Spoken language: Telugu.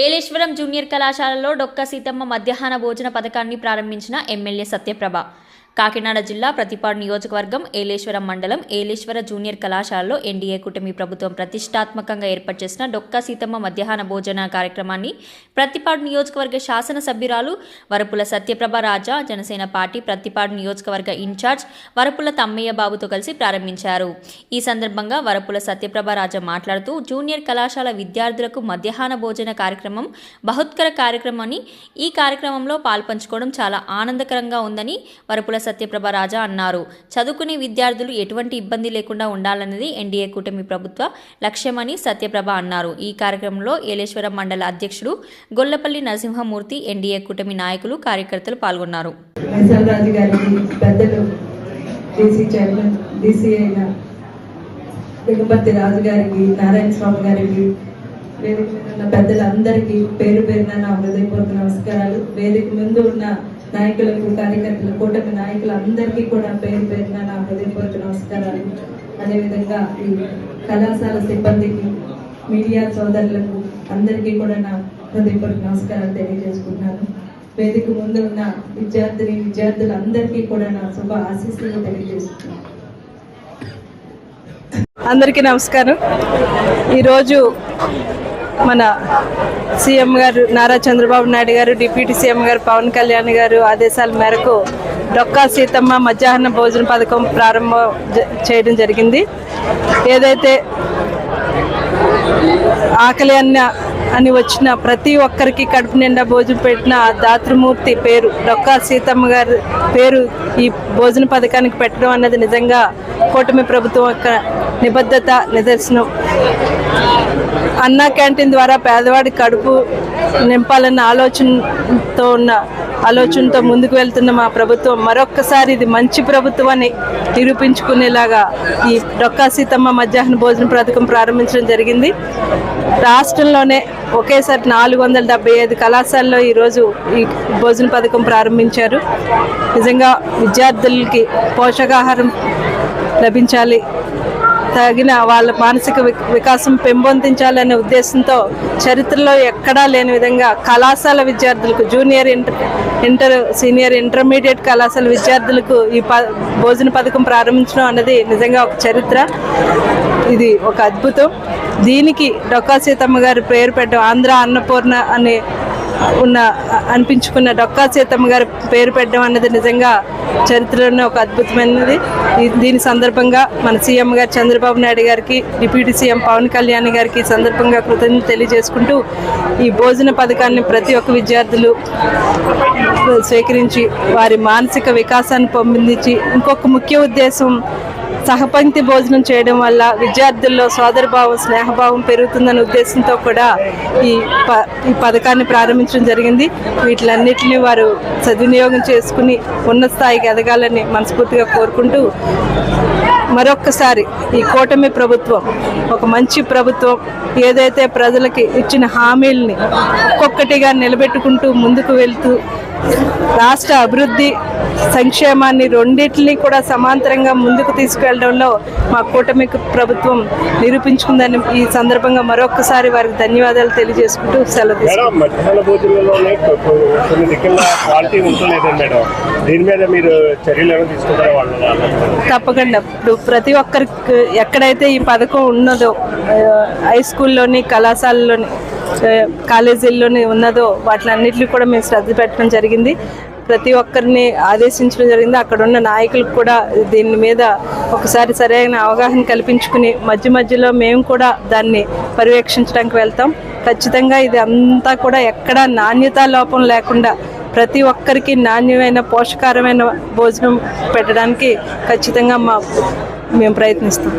ఏలేశ్వరం జూనియర్ కళాశాలలో డొక్క సీతమ్మ మధ్యాహ్న భోజన పథకాన్ని ప్రారంభించిన ఎమ్మెల్యే సత్యప్రభ. కాకినాడ జిల్లా ప్రతిపాడు నియోజకవర్గం ఏలేశ్వరం మండలం ఏలేశ్వర జూనియర్ కళాశాలలో ఎన్డీఏ కూటమి ప్రభుత్వం ప్రతిష్టాత్మకంగా ఏర్పాటు చేసిన డొక్కా సీతమ్మ మధ్యాహ్న భోజన కార్యక్రమాన్ని ప్రతిపాడు నియోజకవర్గ శాసనసభ్యురాలు వరపుల సత్యప్రభ రాజా జనసేన పార్టీ ప్రతిపాడు నియోజకవర్గ ఇన్ఛార్జ్ వరపుల తమ్మయ్య బాబుతో కలిసి ప్రారంభించారు. ఈ సందర్భంగా వరపుల సత్యప్రభ రాజా మాట్లాడుతూ జూనియర్ కళాశాల విద్యార్థులకు మధ్యాహ్న భోజన కార్యక్రమం బహుత్కర కార్యక్రమని ఈ కార్యక్రమంలో పాల్పంచుకోవడం చాలా ఆనందకరంగా ఉందని వరపుల సత్యప్రభ రాజా అన్నారు. చదువుకునే విద్యార్థులు ఎటువంటి ఇబ్బంది లేకుండా ఉండాలన్నది ఎన్డీఏ కూటమి ప్రభుత్వ లక్ష్యమని సత్యప్రభ అన్నారు. ఈ కార్యక్రమంలో ఏలేశ్వరం మండల అధ్యక్షుడు గొల్లపల్లి నరసింహమూర్తి ఎన్డీఏ కూటమి నాయకులు కార్యకర్తలు పాల్గొన్నారు. మైసల్ రాజు రాజు గారికి నారాయణ స్వామి గారికి వేదిక మీద ఉన్న పెద్దలందరికీ పేరు పేరున నా హృదయపూర్వక నమస్కారాలు. వేదిక ముందు ఉన్న నాయకులకు కార్యకర్తలు కూటమి నాయకులందరికీ కూడా పేరు పేరున నా హృదయపూర్వక నమస్కారాలు. అదేవిధంగా ఈ కళాశాల సిబ్బందికి మీడియా సోదరులకు అందరికీ కూడా నా హృదయపూర్వక నమస్కారాలు తెలియజేసుకుంటున్నాను. వేదిక ముందు ఉన్న విద్యార్థిని విద్యార్థులందరికీ కూడా నా శుభ ఆశీస్సులు తెలియజేసుకున్నాను అందరికీ నమస్కారం. ఈరోజు మన సీఎం గారు నారా చంద్రబాబు నాయుడు గారు డిప్యూటీ సీఎం గారు పవన్ కళ్యాణ్ గారు ఆదేశాల మేరకు డొక్కా సీతమ్మ మధ్యాహ్న భోజన పథకం ప్రారంభం జ- చేయడం జరిగింది. ఏదైతే ఆకలి అన్న అని వచ్చిన ప్రతి ఒక్కరికి కడుపు నిండా భోజనం పెట్టిన దాతృమూర్తి పేరు డొక్కా సీతమ్మ గారి పేరు ఈ భోజన పథకానికి పెట్టడం అన్నది నిజంగా కూటమి ప్రభుత్వం యొక్క నిబద్ధత నిదర్శనం. అన్నా క్యాంటీన్ ద్వారా పేదవాడి కడుపు నింపాలన్న ఆలోచనతో ఉన్న ఆలోచనతో ముందుకు వెళ్తున్న మా ప్రభుత్వం మరొక్కసారి ఇది మంచి ప్రభుత్వం అని నిరూపించుకునేలాగా ఈ డొక్కా సీతమ్మ మధ్యాహ్న భోజన పథకం ప్రారంభించడం జరిగింది. రాష్ట్రంలోనే ఒకేసారి నాలుగు వందల డెబ్బై ఐదు కళాశాలలో ఈరోజు ఈ భోజన పథకం ప్రారంభించారు. నిజంగా విద్యార్థులకి పోషకాహారం లభించాలి తగిన వాళ్ళ మానసిక వికాసం పెంపొందించాలనే ఉద్దేశంతో చరిత్రలో ఎక్కడా లేని విధంగా కళాశాల విద్యార్థులకు junior inter inter senior intermediate కళాశాల విద్యార్థులకు ఈ ప భోజన పథకం ప్రారంభించడం అన్నది నిజంగా ఒక చరిత్ర. ఇది ఒక అద్భుతం. దీనికి డొక్కా సీతమ్మ గారి పేరు పెట్టడం ఆంధ్ర అన్నపూర్ణ అనే ఉన్న అనిపించుకున్న డొక్కా సీతమ్మ గారి పేరు పెట్టడం అన్నది నిజంగా చరిత్రలోనే ఒక అద్భుతమైనది. దీని సందర్భంగా మన సీఎం గారు చంద్రబాబు నాయుడు గారికి డిప్యూటీ సీఎం పవన్ కళ్యాణ్ గారికి ఈ సందర్భంగా కృతజ్ఞత తెలియజేసుకుంటూ ఈ భోజన పథకాన్ని ప్రతి ఒక్క విద్యార్థులు స్వీకరించి వారి మానసిక వికాసాన్ని పొందించి ఇంకొక ముఖ్య ఉద్దేశం సహపంక్తి భోజనం చేయడం వల్ల విద్యార్థుల్లో సోదరభావం స్నేహభావం పెరుగుతుందనే ఉద్దేశంతో కూడా ఈ ప ఈ పథకాన్ని ప్రారంభించడం జరిగింది. వీటిలన్నిటిని వారు సద్వినియోగం చేసుకుని ఉన్నత స్థాయికి ఎదగాలని మనస్ఫూర్తిగా కోరుకుంటూ మరొక్కసారి ఈ కూటమి ప్రభుత్వం ఒక మంచి ప్రభుత్వం ఏదైతే ప్రజలకి ఇచ్చిన హామీల్ని ఒక్కొక్కటిగా నిలబెట్టుకుంటూ ముందుకు వెళ్తూ రాష్ట్ర అభివృద్ధి సంక్షేమాన్ని రెండింటిని కూడా సమాంతరంగా ముందుకు తీసుకెళ్ళడంలో మా కూటమి ప్రభుత్వం నిరూపించుకుందని ఈ సందర్భంగా మరొక్కసారి వారికి ధన్యవాదాలు తెలియజేసుకుంటూ సెలవు తప్పకుండా. ఇప్పుడు ప్రతి ఒక్కరికి ఎక్కడైతే ఈ పథకం ఉన్నదో హై స్కూల్లోని కళాశాలలోని కాలేజీల్లోనే ఉన్నదో వాటిలన్నింటినీ కూడా మేము శ్రద్ధ పెట్టడం జరిగింది. ప్రతి ఒక్కరిని ఆదేశించడం జరిగింది. అక్కడ ఉన్న నాయకులకు కూడా దీని మీద ఒకసారి సరైన అవగాహన కల్పించుకుని మధ్య మధ్యలో మేము కూడా దాన్ని పర్యవేక్షించడానికి వెళ్తాం. ఖచ్చితంగా ఇది అంతా కూడా ఎక్కడా నాణ్యతా లోపం లేకుండా ప్రతి ఒక్కరికి నాణ్యమైన పోషకారమైన భోజనం పెట్టడానికి ఖచ్చితంగా మా మేము ప్రయత్నిస్తాం.